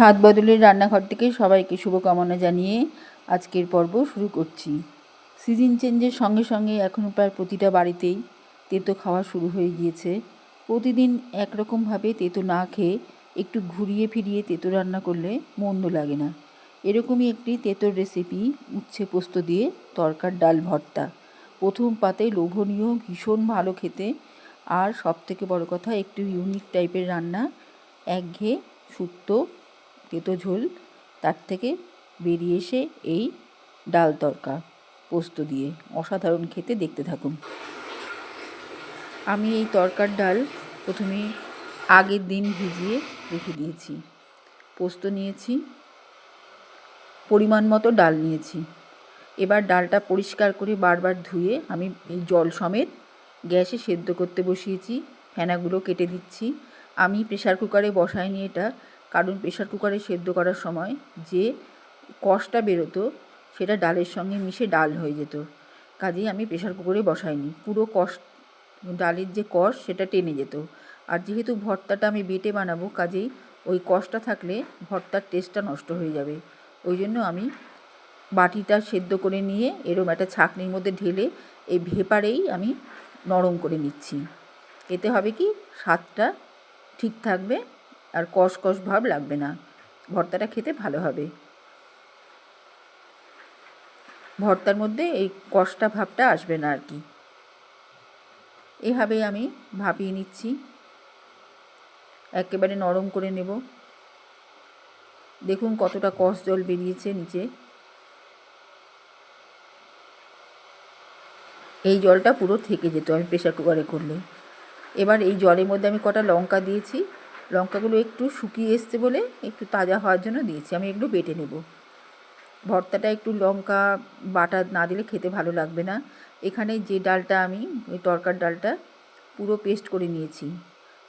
স্বাদ বদলের রান্নাঘর থেকে সবাইকে শুভকামনা জানিয়ে আজকের পর্ব শুরু করছি। সিজন চেঞ্জের সঙ্গে সঙ্গে এখন প্রায় প্রতিটা বাড়িতেই তেতো খাওয়া শুরু হয়ে গিয়েছে। প্রতিদিন একরকমভাবে তেতো না খেয়ে একটু ঘুরিয়ে ফিরিয়ে তেতো রান্না করলে মন্দ লাগে না। এরকমই একটি তেতোর রেসিপি উচ্ছে পোস্ত দিয়ে তরকার ডাল ভর্তা। প্রথম পাতে লোভনীয়, ভীষণ ভালো খেতে। আর সবথেকে বড় কথা, একটু ইউনিক টাইপের রান্না, একঘেয়ে, শুক্তো তেতো ঝোল, তার থেকে বেরিয়ে এসে এই ডাল তরকা পোস্ত দিয়ে অসাধারণ খেতে দেখতে থাকুন। আমি এই তরকার ডাল প্রথমে আগের দিন ভিজিয়ে রেখে দিয়েছি। পোস্ত নিয়েছি, পরিমাণ মতো ডাল নিয়েছি। এবার ডালটা পরিষ্কার করে বারবার ধুয়ে আমি এই জল সমেত গ্যাসে সেদ্ধ করতে বসিয়েছি, ফেনাগুলো কেটে দিচ্ছি। আমি প্রেশার কুকারে বসাইনি এটা কারণ প্রেশার কুকারে সেদ্ধ করার সময় যে কষটা বেরোতো, সেটা ডালের সঙ্গে মিশে ডাল হয়ে যেত। কাজেই আমি প্রেশার কুকারে বসাইনি। পুরো কষ, ডালের যে কষ, সেটা টেনে যেত। আর যেহেতু ভর্তাটা আমি বেটে বানাবো, কাজেই ওই কষটা থাকলে ভর্তার টেস্টটা নষ্ট হয়ে যাবে। ওই জন্য আমি বাটিটা সেদ্ধ করে নিয়ে এরম একটা ছাঁকনির মধ্যে ঢেলে এই ভেপারেই আমি নরম করে নিচ্ছি। এতে হবে কি, স্বাদটা ঠিক থাকবে আর কষ কষ ভাব লাগবে না। ভর্তাটা খেতে ভালো হবে। ভর্তার মধ্যে এই কষটা ভাবটা আসবে না আর কি। এভাবেই আমি ভাপিয়ে নিচ্ছি। একেবারে নরম করে নেব। দেখুন কতটা কষ জল বেরিয়েছে নিচে। এই জলটা পুরো থেকে যেত, আমি প্রেশার কুকারে করলে। এবার এই জলের মধ্যে আমি কটা লঙ্কা দিয়েছি। লঙ্কাগুলো একটু শুকিয়ে এসছে বলে একটু তাজা হওয়ার জন্য দিয়েছি। আমি একটু বেটে নেব। ভর্তাটা একটু লঙ্কা বাটা না দিলে খেতে ভালো লাগবে না। এখানে যে ডালটা আমি, ওই তরকার ডালটা পুরো পেস্ট করে নিয়েছি।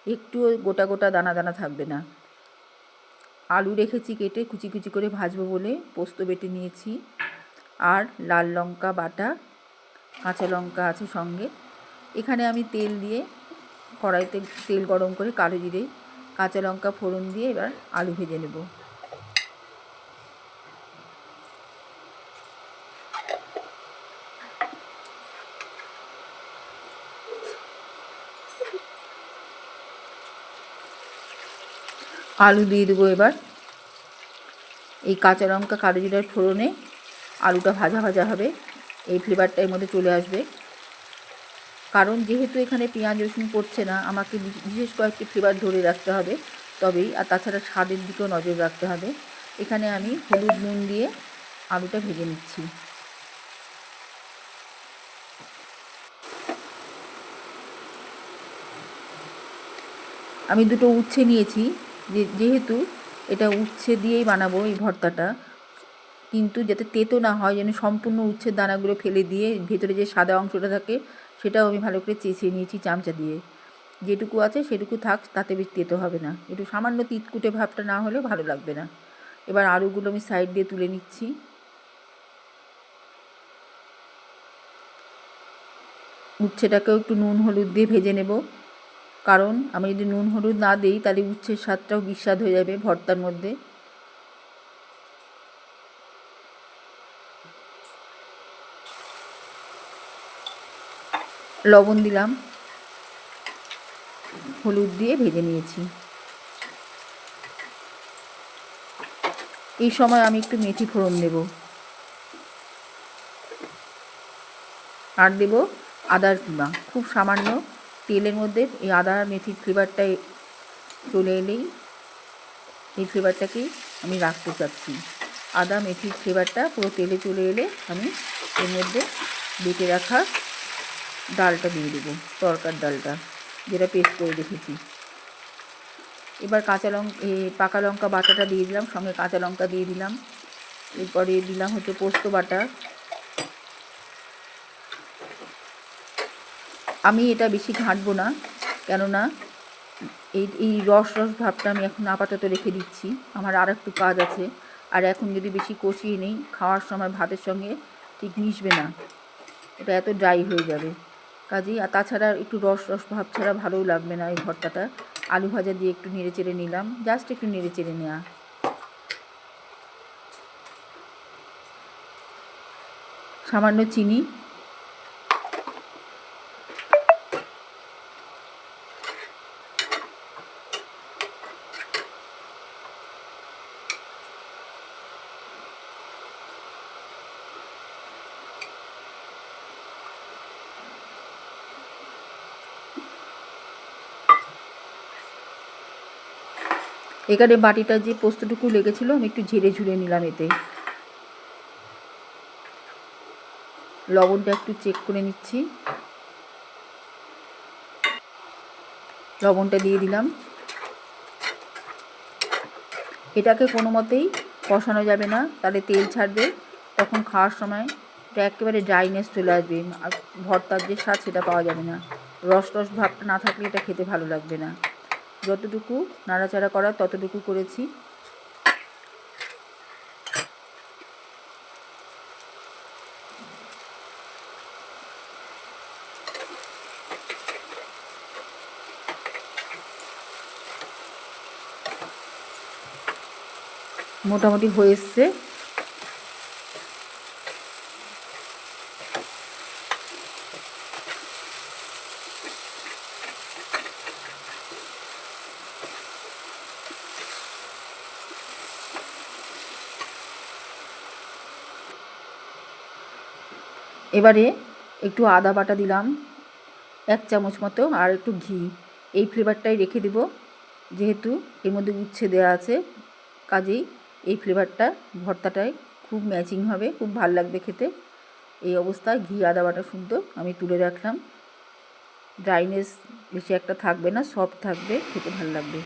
একটু গোটা গোটা দানা দানা থাকবে না। আলু রেখেছি কেটে কুচি কুচি করে ভাজবো বলে পোস্ত বেটে নিয়েছি। আর লাল লঙ্কা বাটা, কাঁচা লঙ্কা আছে সঙ্গে। এখানে আমি তেল দিয়ে কড়াইতে তেল গরম করে কালো জিরে কাঁচা লঙ্কা ফোড়ন দিয়ে এবার আলু ভেজে নেব। আলু দিয়ে দেবো এবার। এই কাঁচা লঙ্কা কালো জিরার ফোড়নে আলুটা ভাজা ভাজা হবে। এই ফ্লেভারটা এর মধ্যে চলে আসবে। কারণ যেহেতু এখানে পেঁয়াজ রসুন পড়ছে না, আমাকে বিশেষ কয়েকটি ফ্লেভার ধরে রাখতে হবে। তবেই, আর তাছাড়া স্বাদের দিকেও নজর রাখতে হবে। এখানে আমি হলুদ নুন দিয়ে আলুটা ভেজে নিচ্ছি। আমি দুটো উচ্ছে নিয়েছি। যেহেতু এটা উচ্ছে দিয়েই বানাবো এই ভর্তাটা, কিন্তু যাতে তেতো না হয়, যেন সম্পূর্ণ উচ্ছের দানাগুলো ফেলে দিয়ে ভেতরে যে সাদা অংশটা থাকে সেটাও আমি ভালো করে চেঁচিয়ে নিয়েছি চামচা দিয়ে। যেটুকু আছে সেটুকু থাক, তাতে বেশ তেতো হবে না। একটু সামান্য তিতকুটে ভাবটা না হলে ভালো লাগবে না। এবার আলুগুলো আমি সাইড দিয়ে তুলে নিচ্ছি। উচ্ছেটাকেও একটু নুন হলুদ দিয়ে ভেজে নেব। কারণ আমি যদি নুন হলুদ না দিই, তাহলে উচ্ছের স্বাদটাও বিস্বাদ হয়ে যাবে ভর্তার মধ্যে। লবণ দিলাম। হলুদ দিয়ে ভেজে নিয়েছি। এই সময় আমি একটু মেথি ফোড়ন দেব। আর দেব আদার কিমা। খুব সামান্য তেলের মধ্যে এই আদা মেথির ফ্লেভারটা চলে এলেই এই ফ্লেভারটাকেই আমি রাখতে চাচ্ছি। আদা মেথির ফ্লেভারটা পুরো তেলে চলে এলে আমি এর মধ্যে বেটে রাখা ডালটা দিয়ে দেবো, তরকার ডালটা, যেটা পেস্ট করে রেখেছি। এবার কাঁচা লঙ্কা পাকা লঙ্কা বাটাটা দিয়ে দিলাম, সঙ্গে কাঁচা লঙ্কা দিয়ে দিলাম। এরপরে দিলাম হচ্ছে পোস্ত বাটা। আমি এটা বেশি ঘাঁটবো না, কেননা এই এই রস রস ভাবটা আমি এখন আপাতত রেখে দিচ্ছি। আমার আর একটু কাজ আছে, আর এখন যদি বেশি কষিয়ে নেই, খাওয়ার সময় ভাতের সঙ্গে ঠিক মিশবে না। এটা এত ড্রাই হয়ে যাবে। কাজেই, আর তাছাড়া একটু রস রস ভাব ছাড়া ভালোও লাগবে না এই ভর্তাটা। আলু ভাজা দিয়ে একটু নেড়ে চেড়ে নিলাম, জাস্ট একটু নেড়ে চেড়ে নেওয়া সামান্য চিনি এখানে বাটিটা যে পোস্তটুকু লেগেছিল, আমি একটু ঝেড়ে ঝুড়ে নিলাম এতে। লবণটা একটু চেক করে নিচ্ছি। লবণটা দিয়ে দিলাম। এটাকে কোনো মতেই কষানো যাবে না, তাহলে তেল ছাড়বে। তখন খাওয়ার সময় এটা একেবারে ড্রাইনেস চলে আসবে, আর ভর্তার যে স্বাদ সেটা পাওয়া যাবে না। রস রস ভাবটা না থাকলে এটা খেতে ভালো লাগবে না। যতটুকু নাড়াচাড়া করার ততটুকু করেছি। মোটামুটি হয়ে এসছে। এবারে একটু আদা বাটা দিলাম, এক চামচ মতো, আর একটু ঘি। এই ফ্লেভারটাই রেখে দেব, যেহেতু এর মধ্যে উচ্ছে দেওয়া আছে, কাজেই এই ফ্লেভারটা ভর্তাটায় খুব ম্যাচিং হবে, খুব ভালো লাগবে খেতে। এই অবস্থায় ঘি, আদা বাটা শুদ্ধ আমি তুলে রাখলাম। ড্রাইনেস বেশি একটা থাকবে না সফট থাকবে, খেতে ভালো লাগবে।